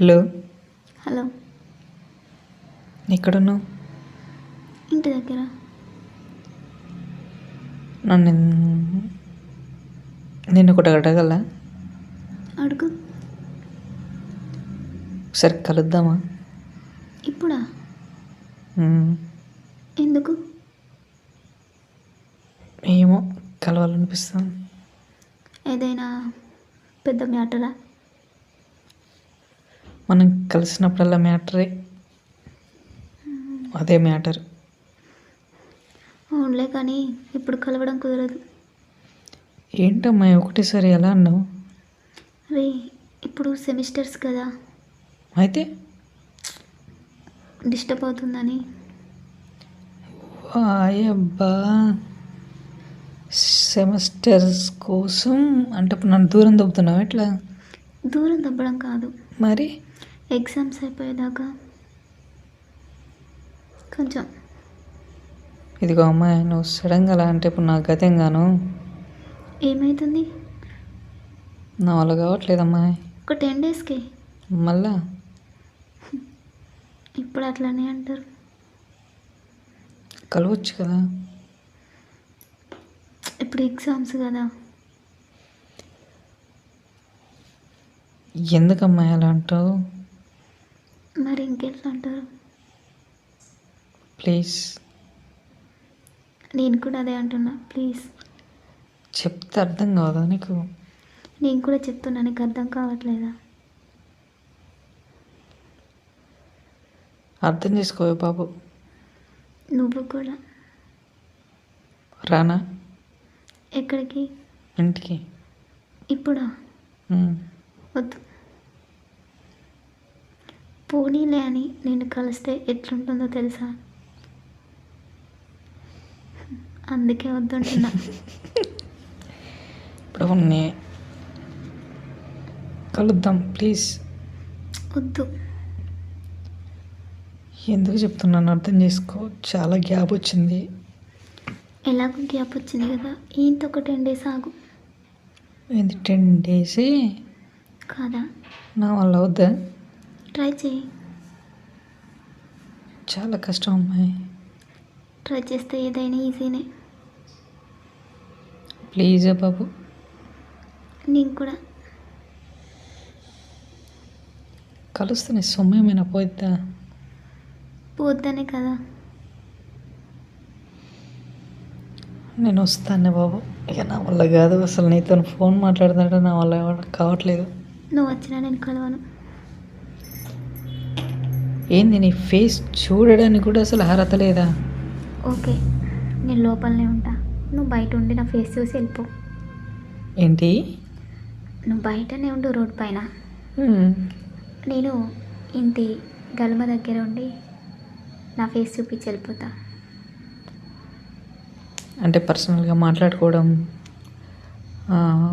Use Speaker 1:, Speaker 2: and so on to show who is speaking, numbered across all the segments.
Speaker 1: Hello.
Speaker 2: Hello.
Speaker 1: ఎక్కడున్నావు?
Speaker 2: ఇంటి దగ్గర.
Speaker 1: నన్ను నేను ఒకటి అడగల?
Speaker 2: అడుగు.
Speaker 1: ఒకసారి కలుద్దామా?
Speaker 2: ఇప్పుడా. ఎందుకు?
Speaker 1: ఏమో కలవాలనిపిస్తుంది.
Speaker 2: ఏదైనా పెద్ద మ్యాటరా?
Speaker 1: మనం కలిసినప్పుడల్లా మ్యాటరే. అదే మ్యాటర్.
Speaker 2: అవునులే కానీ ఇప్పుడు కలవడం కుదరదు.
Speaker 1: ఏంటమ్మా ఒకటేసారి ఎలా అన్నావు?
Speaker 2: రే ఇప్పుడు సెమిస్టర్స్ కదా.
Speaker 1: అయితే?
Speaker 2: డిస్టర్బ్ అవుతుందని.
Speaker 1: అబ్బా సెమిస్టర్స్ కోసం అంటే ఇప్పుడు నన్ను దూరం దొబ్బుతున్నావు ఎట్లా?
Speaker 2: దూరం దబ్బడం కాదు.
Speaker 1: మరి?
Speaker 2: ఎగ్జామ్స్ అయిపోయేదాకా కొంచెం
Speaker 1: ఇదిగో అమ్మాయి నువ్వు సడన్గా అలా అంటే ఇప్పుడు నా గతం గాను
Speaker 2: ఏమవుతుంది
Speaker 1: నా వల్ల కావట్లేదు అమ్మాయి.
Speaker 2: ఒక టెన్ డేస్కి.
Speaker 1: మళ్ళా?
Speaker 2: ఇప్పుడు అట్లానే అంటారు.
Speaker 1: కలవచ్చు కదా.
Speaker 2: ఇప్పుడు ఎగ్జామ్స్ కదా.
Speaker 1: ఎందుకు అమ్మాయి అలా అంటావు?
Speaker 2: ఇంకెట్లా అంటారు
Speaker 1: ప్లీజ్.
Speaker 2: నేను కూడా అదే అంటున్నా ప్లీజ్.
Speaker 1: చెప్తే అర్థం కాదా నీకు?
Speaker 2: నేను కూడా చెప్తున్నా నీకు అర్థం కావట్లేదా?
Speaker 1: అర్థం చేసుకోవే బాబు.
Speaker 2: నువ్వు కూడా.
Speaker 1: రానా?
Speaker 2: ఎక్కడికి?
Speaker 1: ఇంటికి.
Speaker 2: ఇప్పుడా. వద్దు. పోనీలే అని నేను కలిస్తే ఎట్లుంటుందో తెలుసా? అందుకే వద్దంటున్నా.
Speaker 1: ఇప్పుడు కలుద్దాం ప్లీజ్.
Speaker 2: వద్దు.
Speaker 1: ఎందుకు చెప్తున్నాను అర్థం చేసుకో. చాలా గ్యాప్ వచ్చింది.
Speaker 2: ఎలాగో గ్యాప్ వచ్చింది కదా. ఇంత ఒక టెన్ డేస్ ఆగు.
Speaker 1: ఇది టెన్ డేసే?
Speaker 2: కాదా?
Speaker 1: నా వల్ల అవుద్దా
Speaker 2: ట్రై చేయి.
Speaker 1: చాలా కష్టం అమ్మాయి.
Speaker 2: ట్రై చేస్తే ఏదైనా ఈజీనే
Speaker 1: ప్లీజ్ బాబు.
Speaker 2: నేను కూడా.
Speaker 1: కలుస్తే సొమ్మేమైనా పోయిద్దా?
Speaker 2: పోద్దనే కదా.
Speaker 1: నేను వస్తాను బాబు. ఇక నా వల్ల కాదు అసలు నీతో ఫోన్ మాట్లాడుతుంటే నా వల్ల కావట్లేదు.
Speaker 2: నువ్వు వచ్చినా నేను కలవను.
Speaker 1: ఏంది నీ ఫేస్ చూడడానికి కూడా అసలు అర్హత లేదా?
Speaker 2: ఓకే నేను లోపలనే ఉంటా. నువ్వు బయట ఉండి నా ఫేస్ చూసి వెళ్ళిపో.
Speaker 1: ఏంటి?
Speaker 2: నువ్వు బయటనే ఉండు రోడ్ పైన. నేను ఇంటి గల్మ దగ్గర ఉండి నా ఫేస్ చూపించి వెళ్ళిపోతా.
Speaker 1: అంటే పర్సనల్గా మాట్లాడుకోవడం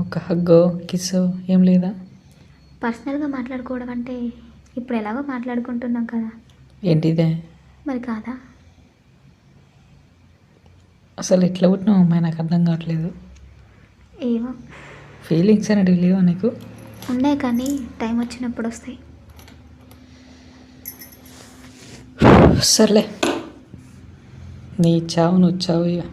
Speaker 1: ఒక హగ్గో కిస్సో ఏం లేదా?
Speaker 2: పర్సనల్గా మాట్లాడుకోవడం అంటే ఇప్పుడు ఎలాగో మాట్లాడుకుంటున్నాం కదా.
Speaker 1: ఏంటిదే?
Speaker 2: మరి కాదా?
Speaker 1: అసలు ఎట్లా పుట్టినావు అమ్మాయి? నాకు అర్థం కావట్లేదు.
Speaker 2: ఏమో.
Speaker 1: ఫీలింగ్స్ అనేటివి లేవా నీకు?
Speaker 2: ఉన్నాయి కానీ టైం వచ్చినప్పుడు వస్తాయి.
Speaker 1: సర్లే. నీ చావు నువ్వు చావు ఇక.